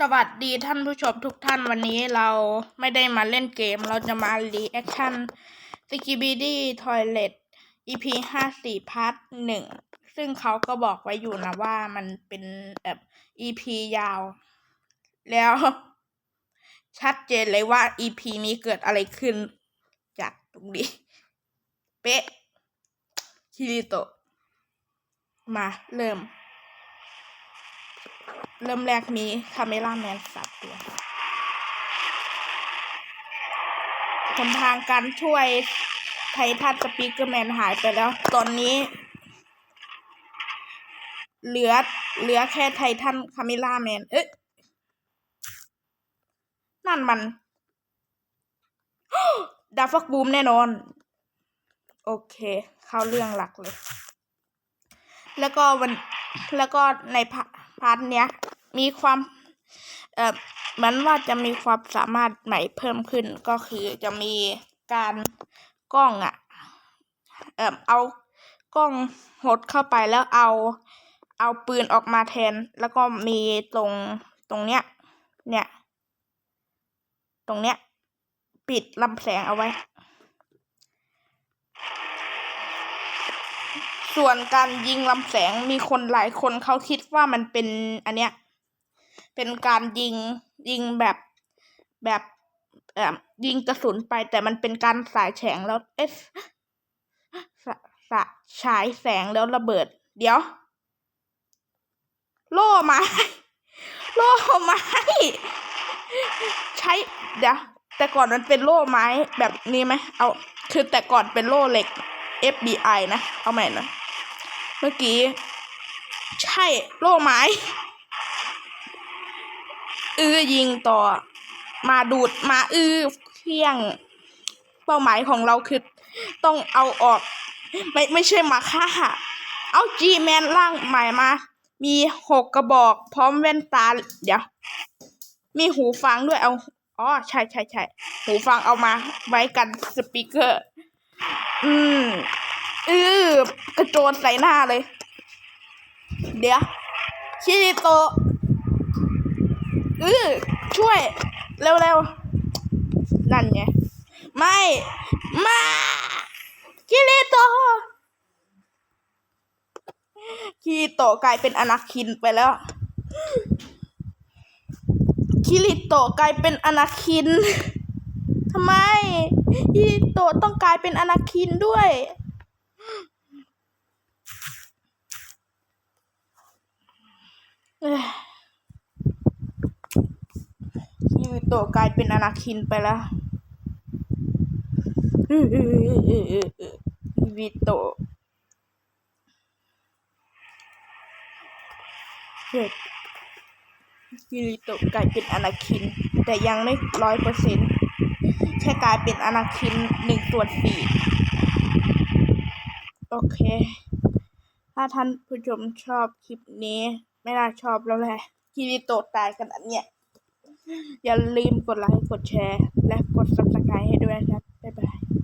สวัสดีท่านผู้ชมทุกท่านวันนี้เราไม่ได้มาเล่นเกม เราจะมารีแอคชั่น s k i b i d y Toilet EP ห้าสี่พาร์ทหนึ่งซึ่งเขาก็บอกไว้อยู่นะว่ามันเป็นแบบ EP ยาว แล้ว ชัดเจนเลยว่า EP นี้เกิดอะไรขึ้น จากตรงนี้ เป๊ะ คิริโตะมาเริ่ม เริ่มแรกมีคาเมล่าแมนสับตัวหนทางการช่วยไททันสปีกเกอร์แมนหายไปแล้ว ตอนนี้ เหลือเหลือแค่ไททันคาเมล่าแมน เอ๊ะ นั่นมันดาฟักบูมแน่นอน โอเค เข้าเรื่องหลักเลย แล้วก็วันแล้วก็ในพาพาร์ทเนี้ยมีความเอ่อเหมือนว่าจะมีความสามารถใหม่เพิ่มขึ้นก็คือจะมีการกล้องอะเอ่อเอากล้องหดเข้าไปแล้วเอาเอาปืนออกมาแทน แล้วก็มีตรงตรงเนี้ยเนี่ย ตรงเนี้ย ปิดลำแสงเอาไว้ ส่วนการยิงลำแสงมีคนหลายคนเขาคิดว่ามันเป็นอันเนี้ย เป็นการยิงยิงแบบแบบเอ่อยิงกระสุนไปแต่มันเป็นการสายแฉงแล้วเอ๊ะสะสะฉายแสงแล้วระเบิด เดี๋ยว โล่ไม้โล่ไม้ใช้เดี๋ยวแต่ก่อนมันเป็นโล่ไม้แบบนี้ไหมเอา คือแต่ก่อนเป็นโล่เหล็ก FBI นะ เอาใหม่นะ มื่อกี้ ใช่โล่ไม้อื้อยิงต่อ มาดูดมาอื้อเพียง เป้าหมายของเราคือ ต้องเอาออก ไม่ไม่ใช่มาฆ่า เอาจีแมนร่างใหม่มา มีหกกระบอก พร้อมแว่นตา เดี๋ยว มีหูฟังด้วยเอาอ๋อใช่ใช่ใช่หูฟังเอามา ไว้กันสปีกเกอร์ อืม อือกระโจนใส่หน้าเลย เดี๋ยวชิริโตอือช่วย เร็วๆ นั่นไง ไม่ มาคิริโตคิริโตกลายเป็นอนาคินไปแล้ว คิริโตกลายเป็นอนาคิน ทำไมคิริโตต้องกลายเป็นอนาคินด้วย เอ้ยคิริโตะกลายเป็นอนาคินไปแล้วคิริโตะเฮ้ยคิริโตะกลายเป็นอนาคิน แต่ยังไม่ร้อยเปอร์เซ็นต์แค่กลายเป็นอนาคินหนึ่งส่วนสี่โอเค ถ้าท่านผู้ชมชอบคลิปนี้ ไม่น่าชอบแล้วแหละที่นี่โตตายขนาดเนี้ยอย่าลืมกดไลค์ กดแชร์ และกดซับสไครต์ให้ด้วยนะครับ บ๊ายบาย